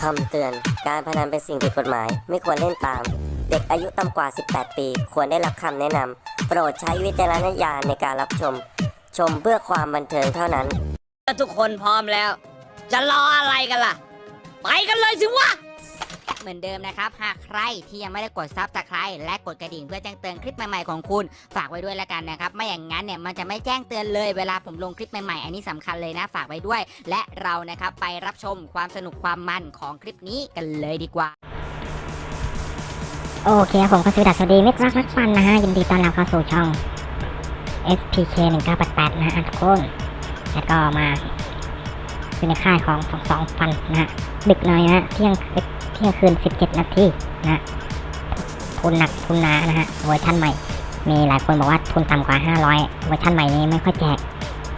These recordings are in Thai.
คำเตือน การพนันเป็นสิ่งผิดกฎหมาย ไม่ควรเล่นตาม เด็กอายุต่ำกว่า 18 ปี ควรได้รับคำแนะนำโปรดใช้วิจารณญาณในการรับชม ชมเพื่อความบันเทิงเท่านั้น ถ้าทุกคนพร้อมแล้ว จะรออะไรกันล่ะ ไปกันเลยสิวะ เหมือนเดิมนะครับ หากใครที่ยังไม่ได้กดซับสไครต์และกดกระดิ่งเพื่อแจ้งเตือนคลิปใหม่ๆของคุณ ฝากไว้ด้วยแล้วกันนะครับ ไม่อย่างนั้นเนี่ยมันจะไม่แจ้งเตือนเลยเวลาผมลงคลิปใหม่ๆ อันนี้สำคัญเลยนะฝากไว้ด้วย และเรานะครับไปรับชมความสนุกความมันของคลิปนี้กันเลยดีกว่าโอเคผมก็สวัสดีสวัสดีมิตรรักนักปั่นนะฮะยินดีต้อนรับเข้าสู่ช่อง SPK 1988นะฮะทุกคนแล้วก็มาอยู่ในค่ายของสองพันนะฮะดึกหน่อยนะเที่ยง ที่ยงคืน 17 นาทีนะฮะทุนหนักทุนหนานะฮะเวอร์ชันใหม่ มีหลายคนบอกว่าทุนต่ำกว่า 500 เวอร์ชันใหม่นี้ไม่ค่อยแจก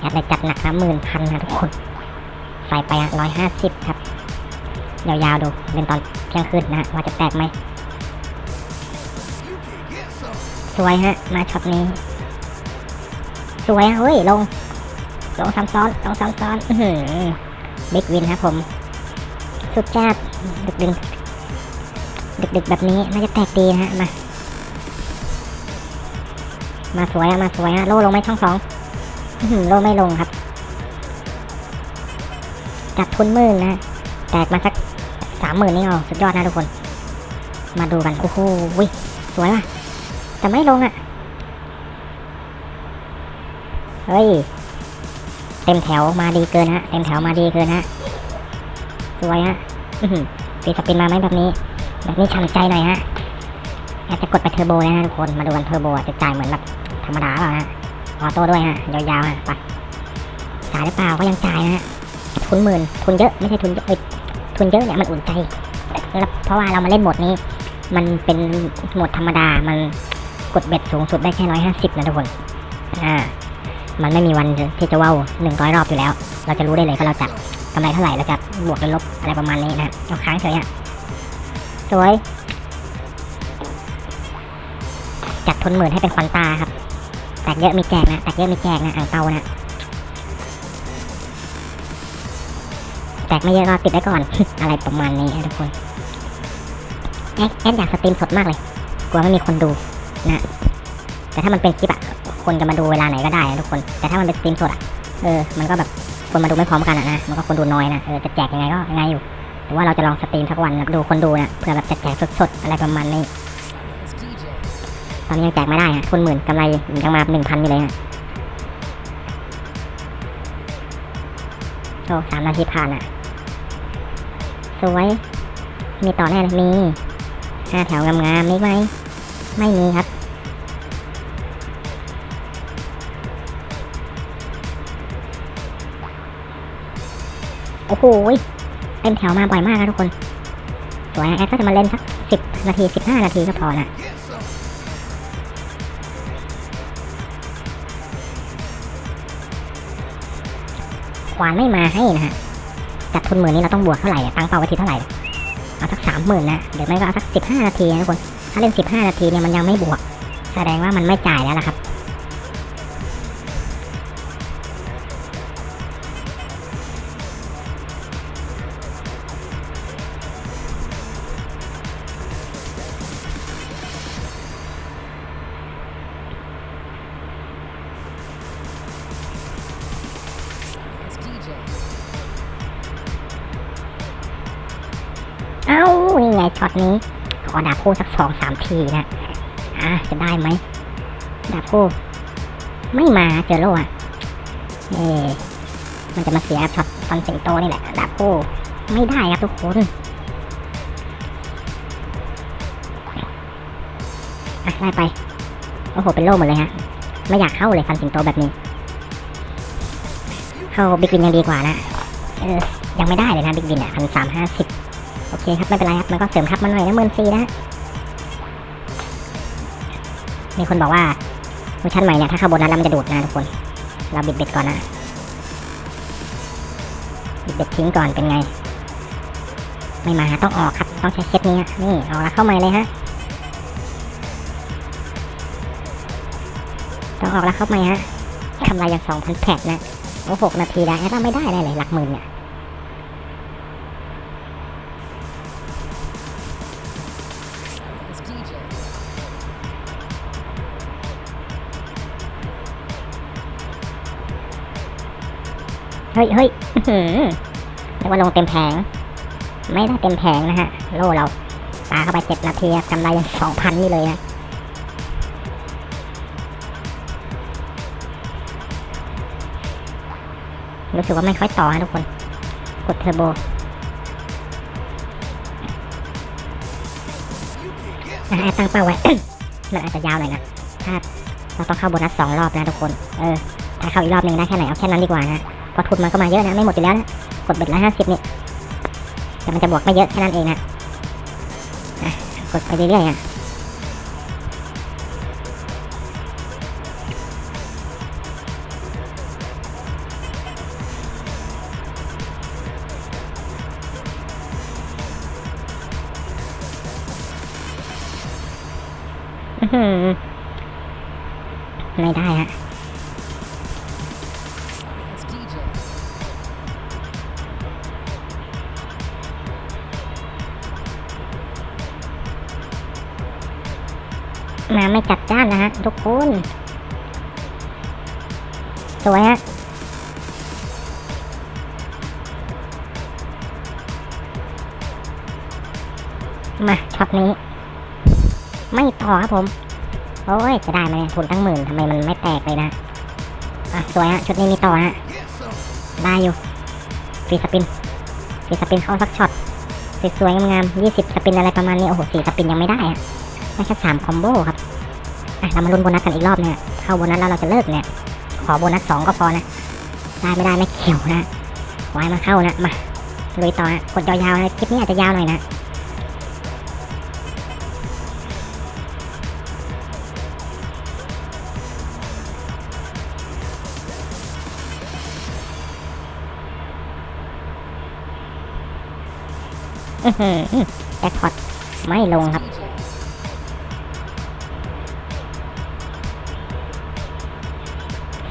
อยากได้จัดหนักนะหมื่นพันนะทุกคน ใส่ไปร้อยห้าสิบครับ ยาวๆดูเป็นตอนเที่ยงคืนนะฮะว่าจะแตกไหมสวยฮะ มาช็อตนี้ สวยเฮ้ย ลง ลงซ้ำซ้อนลงซ้ำซ้อน อือหือบิ๊กวินครับผม สุดจัด ดึกดึกดึกแบบนี้น่าจะแตกดีนะฮะมา มาสวยอะมาสวยอะโล่ลงไหมช่องสองโล่ไม่ลงครับ จัดทุนหมื่นนะแตกมาสักสามหมื่นนี่เอาสุดยอดนะทุกคน มาดูกันโอ้โหวิสวยว่ะแต่ไม่ลงอะ่ะเฮ้ยเต็มแถวมาดีเกินฮะเต็มแถวมาดีเกินฮะสวยฮะ ปีสปินมาไหมแบบนี้ แบบนี้ช่ำใจหน่อยฮะอยากจะกดไปเทอร์โบเลยนะทุกคน มาดูกันเทอร์โบจะจ่ายเหมือนแบบธรรมดาเปล่าฮะ ออโต้ด้วยฮะ ยาวๆฮะ ไปจ่ายหรือเปล่าก็ยังจ่ายนะฮะ ทุนหมื่น ทุนเยอะ ไม่ใช่ทุนเยอะเอ้ยทุนเยอะเนี่ยมันอุ่นใจ เพราะว่าเรามาเล่นโหมดนี้ มันเป็นโหมดธรรมดา มันกดเบ็ดสูงสุดได้แค่ร้อยห้าสิบนะทุกคน อ่า มันไม่มีวันที่จะว่าวหนึ่งร้อยรอบอยู่แล้ว เราจะรู้ได้เลยว่าเราจะ กำไรเท่าไหร่เราจะบวกหรือลบอะไรประมาณนี้นะเอาค้างเฉยอะสวย จัดทุนหมื่นให้เป็นควันตาครับแตกเยอะมีแจกนะแตกเยอะมีแจกนะอ่างเตานะแตกไม่เยอะก็ติดไว้ก่อน อะไรประมาณนี้นะทุกคนแอดแอดอยากสตรีมสดมากเลย กลัวไม่มีคนดูนะ แต่ถ้ามันเป็นคลิปอะคนจะมาดูเวลาไหนก็ได้นะทุกคน แต่ถ้ามันเป็นสตรีมสดอะเออ มันก็แบบ คนมาดูไม่พร้อมกันอะนะมันก็คนดูน้อยนะเออจะแจกยังไงก็ยังไงอยู่แต่ว่าเราจะลองสตรีมสักวันนะดูคนดูนะเผื่อแบบจะแจกสดๆอะไรประมาณนี้ตอนนี้ยังแจกไม่ได้ฮะทุนหมื่นกำไรยังมาหนึ่งพันอยู่เลยฮะโอ้สามนาทีผ่านอะสวย มีต่อแน่เลยมีห้าแถวงามๆมีไหม ไม่มีครับ โอ้โหเต็มแถวมาบ่อยมากนะทุกคน สวยนะแอดก็จะมาเล่นสักสิบนาทีสิบห้านาทีก็พอนะควานไม่มาให้นะฮะ จัดทุนหมื่นนี้เราต้องบวกเท่าไหร่ตั้งเป้าไว้ที่เท่าไหร่ เอาสักสามหมื่นนะ เดี๋ยวไม่ก็เอาสักสิบห้านาทีนะทุกคน ถ้าเล่นสิบห้านาทีเนี่ยมันยังไม่บวก แสดงว่ามันไม่จ่ายแล้วล่ะครับ็อตนี้ ขอดาบคู่สักสองสามทีนะอะจะได้ไหมดาบคู่ ไม่มาเจอโลอะเอมันจะมาเสียช็อตฟันสิงโตนี่แหละดาบคู่ ไม่ได้ครับทุกคนอะได้ไปโอ้โหเป็นโล่หมดเลยฮะไม่อยากเข้าเลยฟันสิงโตแบบนี้ เข้าบิ๊กวินยังดีกว่านะเออยังไม่ได้เลยนะบิ๊กวินอะพันสามห้าสิบ เคครับไม่เป็นไรครับมันก็เสริมทับมาหน่อยนะเมินซีนะมีคนบอกว่าเวอร์ชันใหม่เนี่ยถ้าเข้าบนัสแล้วมันจะดูดนะทุกคน เราบิดเบ็ดก่อนนะบิดเบ็ดทิ้งก่อนเป็นไง ไม่มาต้องออกครับต้องใช้เคสนี้นี่ออกแล้วเข้าใหม่เลยฮะต้องออกแล้วเข้าใหม่ฮะกำไรยังสองพันแปดนะโอ้หกนาทีได้ถ้าไม่ได้เลยหลักหมื่นเนี่ย เฮ้ยเฮ้ยเรียกว่าลงเต็มแผง ไม่ได้เต็มแผงนะฮะ โล่เราปาเข้าไปเจ็ดนาทีกำไรยังสองพันนี่เลยนะรู้สึกว่าไม่ค่อยต่อนะทุกคน กดเทอร์โบ นะตั้งเป้าไว้ มันอาจจะยาวหน่อยนะ ถ้าเราต้องเข้าโบนัสสองรอบนะทุกคน เออ ถ้าเข้าอีกรอบหนึ่งได้แค่ไหนเอาแค่นั้นดีกว่านะเพอทุนมันก็มาเยอะนะ ไม่หมดอยู่แล้วนะ กดเบ็ดละห้าสิบนี่ แต่มันจะบวกไม่เยอะแค่นั้นเองนะอะกดไปเรื่อยๆอะ ไม่ได้ฮะมาไม่จัดจ้านนะฮะทุกคน สวยฮะมาช็อตนี้ ไม่ต่อครับผม โอ้ยจะได้ไหมเนี่ยทุนตั้งหมื่นทำไมมันไม่แตกเลยนะ อะสวยฮะชุดนี้มีต่อฮะได้อยู่ฟรีสปินฟรีสปินเข้าสักช็อตสวยๆงามๆยี่สิบสปินอะไรประมาณนี้โอ้โหสี่สปินยังไม่ได้อะได้แค่สามคอมโบครับอะเรามาลุ้นโบนัสกันอีกรอบเนี่ยเข้าโบนัสแล้วเราจะเลิกเนี่ย ขอโบนัสสองก็พอนะ ได้ไม่ได้ไม่เกี่ยวนะไว้มาเข้านะมาลุยต่อฮะกดยาวๆนะคลิปนี้อาจจะยาวหน่อยนะ อื้อหือแจ็คพอตไม่ลงครับ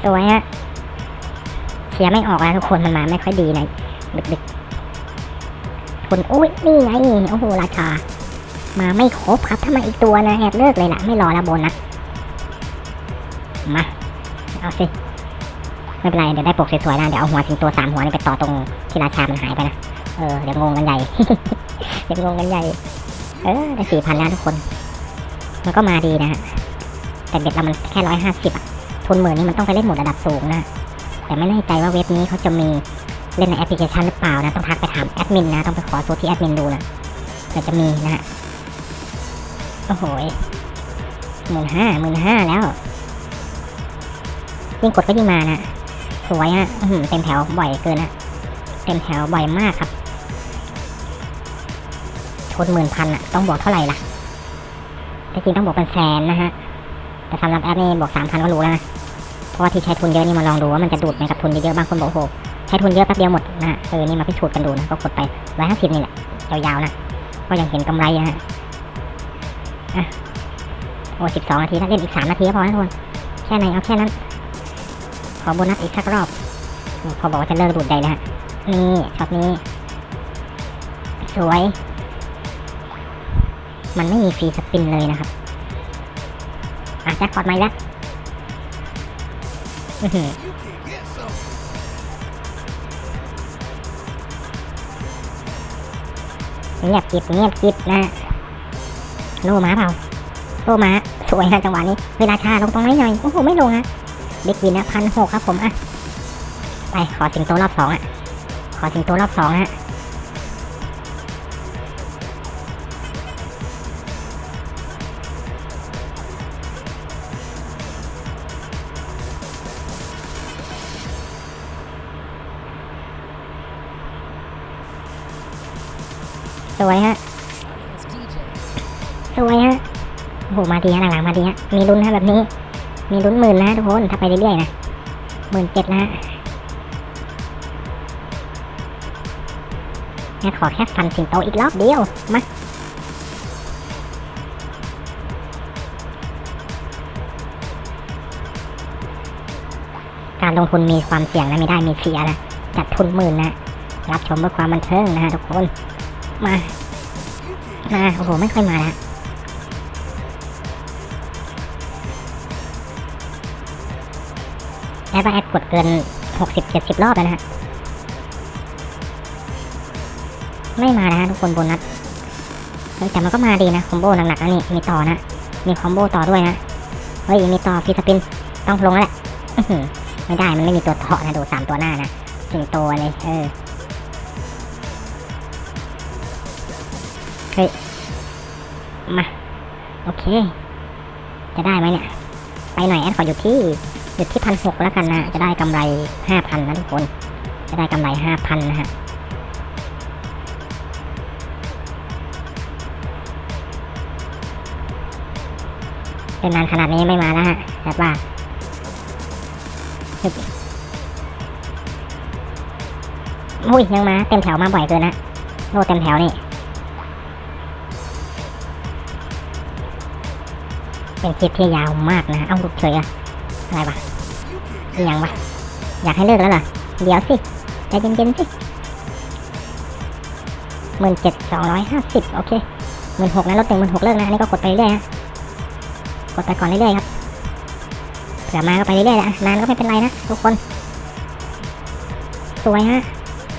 สวยฮะเชียร์ไม่ออกแล้วทุกคนมันมาไม่ค่อยดีนะดึกๆทุนอุ้ยนี่ไงโอ้โหราชามาไม่ครบครับ ถ้ามาอีกตัวนะแอบเลิกเลยล่ะไม่รอล้วโบนัสมาเอาสิไม่เป็นไรเดี๋ยวได้ปกสวยๆนะเดี๋ยวเอาหัวสิงตัวสามหัวนี่ไปต่อตรงที่ราชามันหายไปนะ เออเดี๋ยวงงกันใหญ่ เดี๋ยวงงกันใหญ่ เออได้สี่พันแล้วทุกคน มันก็มาดีนะฮะ แต่เบ็ดเรามันแค่ร้อยห้าสิบอะทุนหมื่นนี่มันต้องไปเล่นหมดระดับสูงนะ แต่ไม่แน่ใจว่าเว็บนี้เขาจะมีเล่นในแอปพลิเคชันหรือเปล่านะ ต้องทักไปถามแอดมินนะ ต้องไปขอสูตรที่แอดมินดูนะเดี๋ยวจะมีนะฮะ โอ้โหหมื่นห้าหมื่นห้าแล้ว ยิ่งกดก็ยิ่งมานะสวยฮะเต็มแถวบ่อยเกินนะเต็มแถวบ่อยมากครับ ทุนหมื่นพันอะต้องบอกเท่าไหร่ล่ะแต่จริงต้องบอกเป็นแสนนะฮะ แต่สำหรับแอปนี่บอกสามพันก็รู้แล้วนะ เพราะว่าที่ใช้ทุนเยอะนี่มาลองดูว่ามันจะดูดไหมกับทุนเยอะๆบางคนบอกโหใช้ทุนเยอะแป๊บเดียวหมดนะเออนี่มาพิสูจน์กันดูนะก็กดไปร้อยห้าสิบนี่แหละยาวๆนะก็ยังเห็นกำไรนะฮะอะโอ้สิบสองนาทีถ้าเล่นอีกสามนาทีก็พอนะทุกคนแค่ไหนเอาแค่นั้น ขอโบนัสอีกสักรอบพอบอกว่าจะเลิกดูดใดนะฮะนี่ช็อตนี้ สวย มันไม่มีฟรีสปินเลยนะครับอะแจ็คพอตมาแล้วเงียบกิบเงียบกิบนะโลมาเปล่าโลมาสวยฮะจังหวะนี้ เวลาชาลงตรงไหนหน่อยโอ้โหไม่ลงฮะเด็กวินนะพันหกครับผมอะไปขอสิงโตรอบสองอะขอสิงโตรอบสองฮะ สวยฮะ สวยฮะ โอ้โห มาดีฮะหลังๆมาดีฮะ มีลุ้นฮะแบบนี้ มีลุ้นหมื่นนะทุกคน ถ้าไปเรื่อยๆนะหมื่นเจ็ดนะฮะงั้นขอแค่ฟันสิงโตอีกรอบเดียว มาการลงทุนมีความเสี่ยงนะไม่ได้มีเสียนะ จัดทุนหมื่นนะ รับชมเพื่อความบันเทิงนะฮะทุกคน มา มา โอ้โห ไม่ค่อยมาแล้วแอดว่แอดกดเกินหกสิบเจ็ดสิบรอบแล้วนะฮะ ไม่มานะฮะทุกคนโบนัสแต่มันก็มาดีนะคอมโบหนักๆนะนี่มีต่อนะ มีคอมโบต่อด้วยนะ เฮ้ย มีต่อฟีสปิน ต้องลงแล้วแหละไม่ได้มันไม่มีตัวเทาะนะ ดูสามตัวหน้านะสิงโตเลยเออ ฮ้ย มา โอเค จะได้ไหมเนี่ย ไปหน่อยแอดขออยู่ที่อยู่ที่พันหกแล้วกันนะ จะได้กำไรห้าพันนะทุกคน จะได้กำไรห้าพันนะฮะเป็นนานขนาดนี้ไม่มาแล้วฮะแบบว่าอุ้ยยังมา เต็มแถวมาบ่อยเกินนะโลเต็มแถวนี่ เป็นคลิปที่ยาวมากนะเอาลุกเฉยอะอะไรวะยังวะอยากให้เลิกแล้วเหรอ เดี๋ยวสิใจเย็นๆสิหมื่นเจ็ดสองร้อยห้าสิบโอเคหมื่นหกนะลดหนึ่งหมื่นหกเลิกนะ อันนี้ก็กดไปเรื่อยๆฮะกดไปก่อนเรื่อยๆครับเผื่อมาก็ไปเรื่อยๆแหละนานก็ไม่เป็นไรนะทุกคน สวยฮะ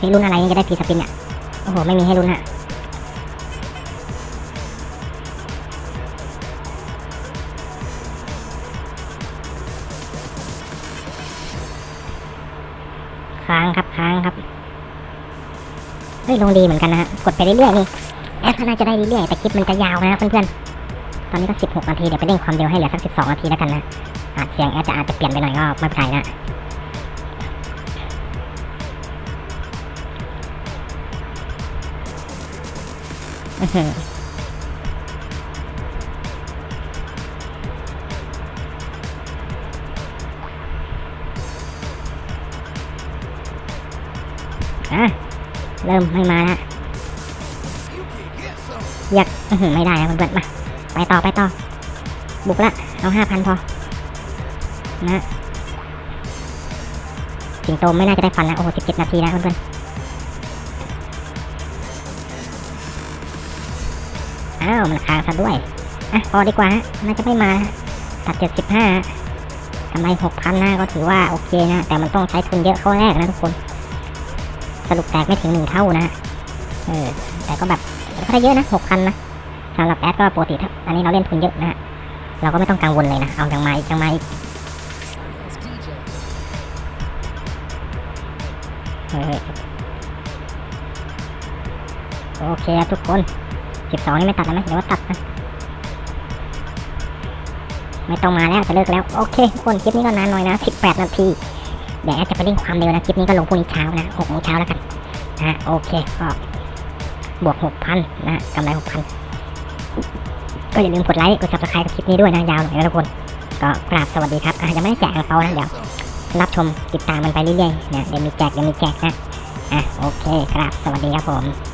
มีรุ่นอะไรนี่จะได้พีสปินเนี่ย โอ้โห ไม่มีให้รุ่นฮะ ค้างครับค้างครับเฮ้ยลงดีเหมือนกันนะฮะกดไปเรื่อยๆนี่แอดก็น่าจะได้เรื่อยๆแต่คลิปมันจะยาวนะเพื่อนๆตอนนี้ก็ 16 นาทีเดี๋ยวไปเร่งความเร็วให้เหลือสัก 12 นาทีแล้วกันนะอาจเสียงแอดจะอาจจะเปลี่ยนไปหน่อยก็ไม่เป็นไรนะอือ อะเริ่มไม่มาแล้วอยากอือไม่ได้นะเพื่อนๆมาไปต่อไปต่อ บุกละ เอาห้าพันพอ นะสิงโตไม่น่าจะได้ฟันนะ โอ้โหสิบเจ็ดนาทีนะเพื่อนๆอ้าว มันค้างซะด้วย อะ พอดีกว่าฮะน่าจะไม่มา ตัดเจ็ดสิบห้ากำไรหกพันนะก็ถือว่าโอเคนะ แต่มันต้องใช้ทุนเยอะเข้าแรกนะทุกคน สรุปแตกไม่ถึงหนึ่งเท่านะเออแต่ก็แบบก็ได้เยอะนะหกพันนะสำหรับแอดก็ปกติถ้าอันนี้เราเล่นทุนเยอะนะเราก็ไม่ต้องกังวลเลยนะเอายังมาอีกยังมาอีกโอเคครับทุกคนสิบสองนี่ไม่ตัดแล้วไหมเดี๋ยวว่าตัดนะไม่ต้องมาแล้วจะเลิกแล้ว โอเคทุกคนคลิปนี้ก็นานหน่อยนะสิบแปดนาที เดี๋ยวแอดจะไปเร่งความเร็วนะคลิปนี้ก็ลงพรุ่งนี้เช้านะหกโมงเช้าแล้วกันนะโอเคก็บวกหกพันนะกำไรหกพันก็อย่าลืมกดไลค์กดซับสไครต์กับคลิปนี้ด้วยนะยาวหน่อยนะทุกคนก็กราบสวัสดีครับอะยังไม่ได้แจกอังเปานะเดี๋ยวรับชมติดตามมันไปเรื่อยๆนะเดี๋ยวมีแจกเดี๋ยวมีแจกนะอะโอเคกราบสวัสดีครับผม